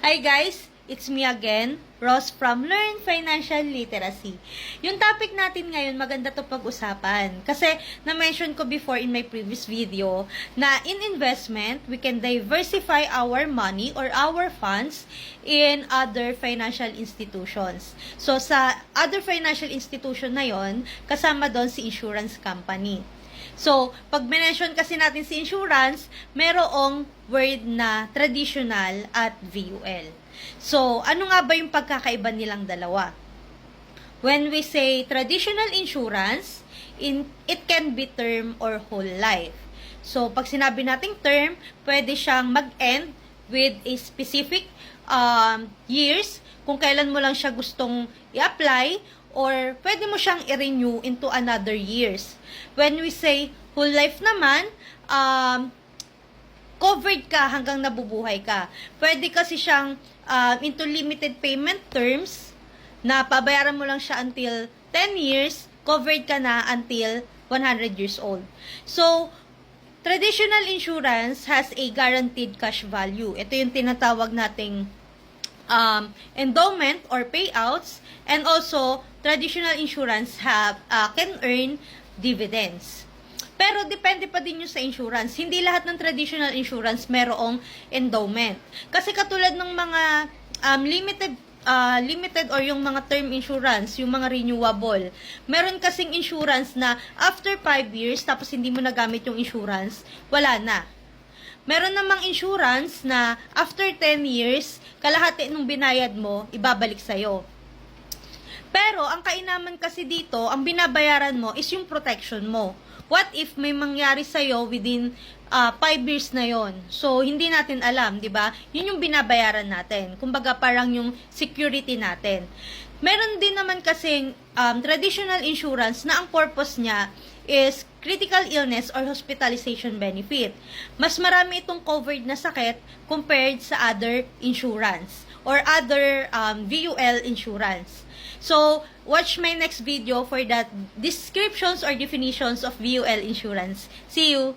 Hi guys, it's me again, Ross from Learn Financial Literacy. Yung topic natin ngayon, maganda to pag-usapan. Kasi, na-mention ko before in my previous video, na in investment, we can diversify our money or our funds in other financial institutions. So, sa other financial institution na yon kasama doon si insurance company. So, pag mention kasi natin si insurance, merong word na traditional at VUL. So, ano nga ba yung pagkakaiba nilang dalawa? When we say traditional insurance, in, it can be term or whole life. So, pag sinabi nating term, pwede siyang mag-end with a specific um, years, kung kailan mo lang siya gustong i-apply, or pwede mo siyang i-renew into another years. When we say whole life naman, um, covered ka hanggang nabubuhay ka. Pwede kasi siyang um, into limited payment terms na pabayaran mo lang siya until 10 years, covered ka na until 100 years old. So, traditional insurance has a guaranteed cash value. Ito yung tinatawag nating um, endowment or payouts and also traditional insurance have uh, can earn dividends. Pero depende pa din yung sa insurance. Hindi lahat ng traditional insurance merong endowment. Kasi katulad ng mga um, limited uh, limited or yung mga term insurance, yung mga renewable. Meron kasing insurance na after 5 years tapos hindi mo nagamit yung insurance, wala na. Meron namang insurance na after 10 years, kalahati nung binayad mo, ibabalik sa'yo. Pero, ang kainaman kasi dito, ang binabayaran mo is yung protection mo. What if may mangyari sa'yo within 5 years na yon So, hindi natin alam, di ba? Yun yung binabayaran natin. Kumbaga, parang yung security natin. Meron din naman kasing um, traditional insurance na ang purpose niya is critical illness or hospitalization benefit. Mas marami itong covered na sakit compared sa other insurance or other um, VUL insurance. So, watch my next video for that descriptions or definitions of VUL insurance. See you!